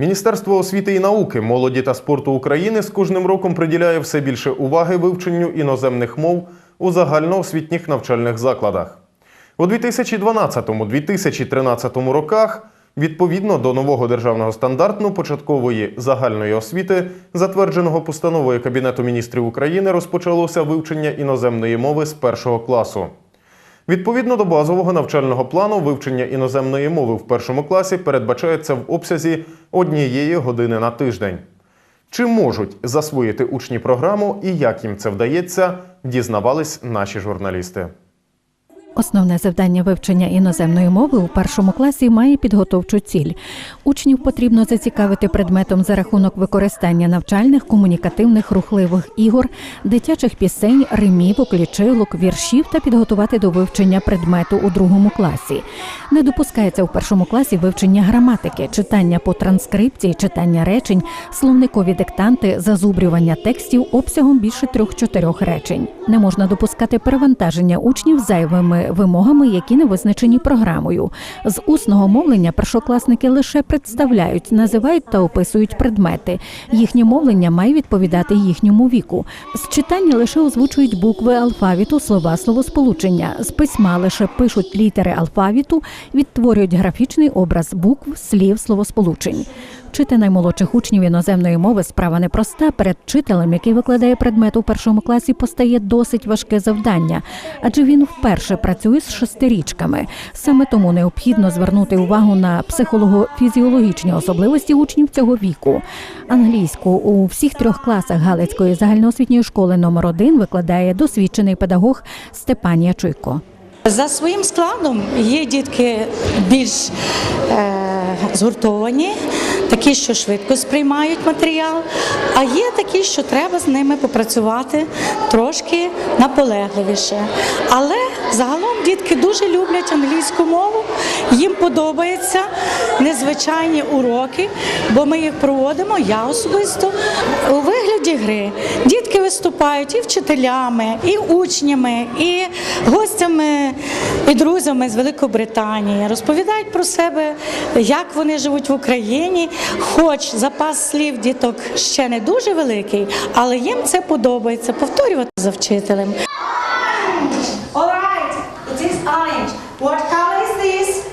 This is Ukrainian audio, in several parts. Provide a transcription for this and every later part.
Міністерство освіти і науки, молоді та спорту України з кожним роком приділяє все більше уваги вивченню іноземних мов у загальноосвітніх навчальних закладах. У 2012-2013 роках, відповідно до нового державного стандарту початкової загальної освіти, затвердженого постановою Кабінету міністрів України, розпочалося вивчення іноземної мови з першого класу. Відповідно до базового навчального плану, вивчення іноземної мови в першому класі передбачається в обсязі однієї години на тиждень. Чи можуть засвоїти учні програму і як їм це вдається, дізнавались наші журналісти. Основне завдання вивчення іноземної мови у першому класі має підготовчу ціль. Учнів потрібно зацікавити предметом за рахунок використання навчальних, комунікативних, рухливих ігор, дитячих пісень, римівок, лічилок, віршів та підготувати до вивчення предмету у другому класі. Не допускається у першому класі вивчення граматики, читання по транскрипції, читання речень, словникові диктанти, зазубрювання текстів обсягом більше трьох-чотирьох речень. Не можна допускати перевантаження учнів зайвими вимогами, які не визначені програмою. З усного мовлення першокласники лише представляють, називають та описують предмети. Їхнє мовлення має відповідати їхньому віку. З читання лише озвучують букви алфавіту, слова, словосполучення. З письма лише пишуть літери алфавіту, відтворюють графічний образ букв, слів, словосполучень. Вчити наймолодших учнів іноземної мови справа непроста. Перед вчителем, який викладає предмет у першому класі, постає досить важке завдання, адже він вперше працює з шестирічками. Саме тому необхідно звернути увагу на психолого-фізіологічні особливості учнів цього віку. Англійську у всіх трьох класах Галицької загальноосвітньої школи номер 1 викладає досвідчений педагог Степанія Чуйко. За своїм складом є дітки більш е, згуртовані, такі, що швидко сприймають матеріал, а є такі, що треба з ними попрацювати трошки наполегливіше. Але загалом дітки дуже люблять англійську мову, їм подобаються незвичайні уроки, бо ми їх проводимо, я особисто у вигляді гри. Дітки виступають і вчителями, і учнями, і гостями, і друзями з Великобританії. Розповідають про себе, як вони живуть в Україні. Хоч запас слів діток ще не дуже великий, але їм це подобається повторювати за вчителем. All right, it is orange. What color is this?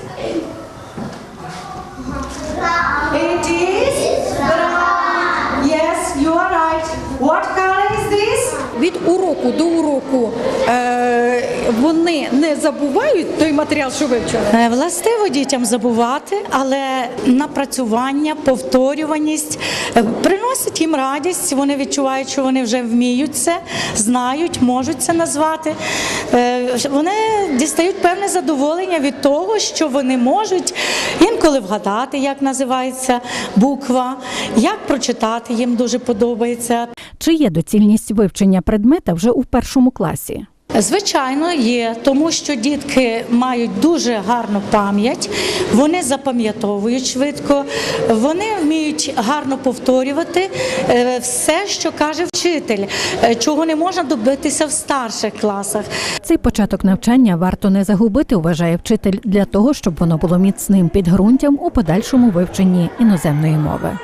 It is brown. Yes, you are right. What color is this? від уроку до уроку е, Вони не забувають той матеріал, що вивчили. Е, Властиво дітям забувати, але напрацювання, повторюваність е, приносить їм радість. Вони відчувають, що вони вже вміють це, знають, можуть це назвати. Е, Вони дістають певне задоволення від того, що вони можуть інколи вгадати, як називається буква, як прочитати їм дуже подобається. Чи є доцільність вивчення предмета вже у першому класі? Звичайно, є, тому що дітки мають дуже гарну пам'ять, вони запам'ятовують швидко, вони вміють гарно повторювати е, все, що каже вчитель, е, чого не можна добитися в старших класах. Цей початок навчання варто не загубити, вважає вчитель, для того, щоб воно було міцним підґрунтям у подальшому вивченні іноземної мови.